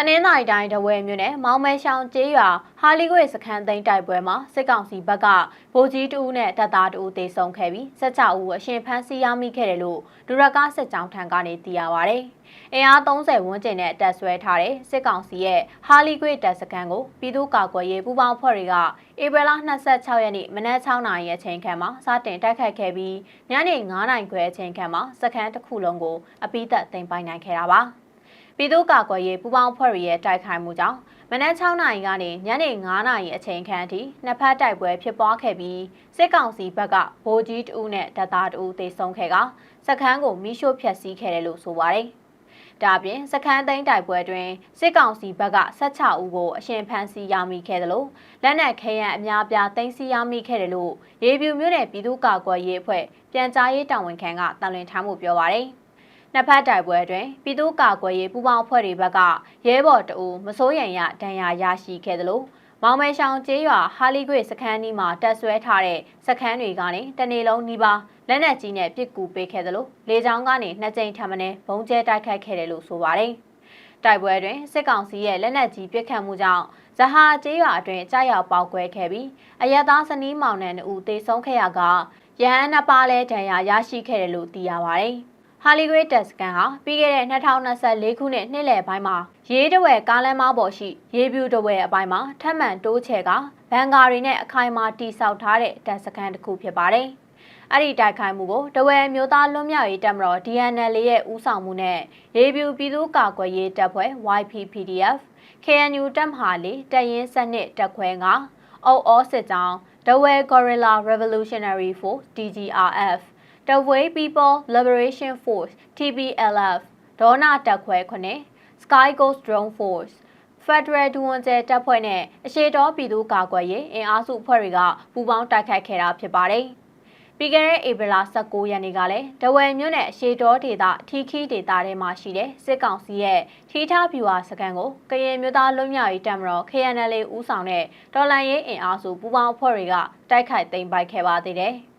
တနင်္သာရီတိုင်းတဝဲမြို့နယ်မောင်မဲရှောင်းကျေးရွာဟာလီဂွေစခန်းသိမ်းတိုက်ပွဲမှာစစ်ကောင်စီဘက်ကဗိုလ်ကြီးတဦးနဲ့တပ်သားတဦးတေဆုံးခဲ့ပြီး16ဦးအရှင်ဖမ်းဆီးရမိခဲ့တယ်လို့ဒူရကားစစ်ကြောင်းထံကနေသိရပါဗျ။အင်အား30ဝန်းကျင်နဲ့တပ်ဆွဲထားတဲ့စစ်ကောင်စီရဲ့ဟာလီဂွေတပ်စခန်းကိုပြည်သူ့ကာကွယ်ရေးပူးပေါင်းဖွဲ့တွေကဧပြီလ26ရက်နေ့မနက်6နာရီအချိန်ခန့်မှာစတင်တိုက်ခတ်ခဲ့ပြီးညနေ9နာရီခွဲအချိန်ခန့်မှာစခန်းတစ်ခုလုံးကိုအပိသက်သိမ်းပိုင်နိုင်ခဲ့တာပါ။ ပြည်သူ့ကာကွယ်ရေးပူးပေါင်းဖွဲ့တွေရဲ့တိုက်ခိုက်မှုကြောင့်မနက်6နာရီကနေညနေ9နာရီအချိန်ခန့်အထိနှစ်ဖက်တိုက်ပွဲဖြစ်ပွားခဲ့ပြီးစစ်ကောင်စီဘက်ကဗိုလ်ကြီးတဦးနဲ့တပ်သားတဦးသေဆုံးခဲ့ကစခန်းကိုမိရှို့ဖျက်ဆီးခဲ့တယ်လို့ဆိုပါတယ်။ဒါပြင်စခန်းသိမ်းတိုက်ပွဲတွင်စစ်ကောင်စီဘက်က16ဦးကိုအရှင်ဖမ်းဆီးရမိခဲ့တယ်လို့လက်နက်ခဲယံအများပြားသိမ်းဆည်းရမိခဲ့တယ်လို့ရေပြူမြို့နယ်ပြည်သူ့ကာကွယ်ရေးအဖွဲ့ပြန်ကြားရေးတာဝန်ခံကတန်လွင်ထားမှုပြောပါတယ်။ နှစ်ဖက်တိုက်ပွဲတွင်ပြည်သူ့ကာကွယ်ရေးပူးပေါင်းအဖွဲ့တွေဘက်ကရဲဘော်တအူမစိုးရိမ်ရဒဏ်ရာရရှိခဲ့သလိုမောင်မဲရှောင်းကျေးရွာဟာလီဂွေစခန်းနီးမှာတက်ဆွဲထားတဲ့စခန်းတွေကနေတနေလုံးနီးပါးလက်နက်ကြီးနဲ့ပစ်ကူပေးခဲ့သလိုလေကြောင်းကနေနှစ်ကြိမ်ထပ်မံဘုံကျဲတိုက်ခတ်ခဲ့တယ်လို့ဆိုပါတယ်။တိုက်ပွဲတွင်စစ်ကောင်စီရဲ့လက်နက်ကြီးပစ်ခတ်မှုကြောင့်ဇဟာကျေးရွာအတွင်းကြားရောက်ပေါက်ကွဲခဲ့ပြီးအရက်သားစနီးမောင်နှံအူတေဆုံးခဲ့ရကရဟန်းနှစ်ပါးလဲဒဏ်ရာရရှိခဲ့တယ်လို့သိရပါတယ်။ ဟာလီဂွေးတက်စကန်ဟာပြီးခဲ့တဲ့2024ခုနှစ်နှစ်လယ်ပိုင်းမှာရေးတဝဲကားလမ်းမပေါ်ရှိရေပြူတဝဲအပိုင်းမှာထပ်မံတိုးချဲကဘန်ကာရီနဲ့အခိုင်အမာတိစောက်ထားတဲ့တက်စကန်တစ်ခုဖြစ်ပါတယ်။အဲ့ဒီတိုက်ခိုက်မှုကိုတဝဲမျိုးသားလွတ်မြောက်ရေးတပ်မတော် DNL ရဲ့ဦးဆောင်မှုနဲ့ရေပြူပြည်သူ့ကာကွယ်ရေးတပ်ဖွဲ့ YPPDF KNU တပ်မဟာလေးတရင်စနစ်တပ်ခွဲကအော်အော်စစ်ကြောင်းဒဝဲ Gorilla Revolutionary Force DGRF The Way People Liberation Force TPLF ဒေါနာတက်ခွဲ9 Sky Ghost Drone Force Federal ဒူဝန်ကျဲတပ်ဖွဲ့နဲ့အရှိတော်ပြည်သူ့ကာကွယ်ရေးအင်အားစုအဖွဲ့တွေကပူးပေါင်းတိုက်ခိုက်ခဲ့တာဖြစ်ပါတယ်။ပြီးခဲ့တဲ့ဧပြီလ19ရက်နေ့ကလည်းဒဝယ်မြို့နယ်အရှိတော်ဒေသထီခီဒေသထဲမှာရှိတဲ့စစ်ကောင်စီရဲ့ထီထားဗျူဟာစခန်းကိုကရင်မြို့သားလွတ်မြောက်ရေးတပ်မတော် KNL ဦးဆောင်တဲ့တော်လန်ရေးအင်အားစုပူးပေါင်းအဖွဲ့တွေကတိုက်ခိုက်သိမ်းပိုက်ခဲ့ပါသေးတယ်။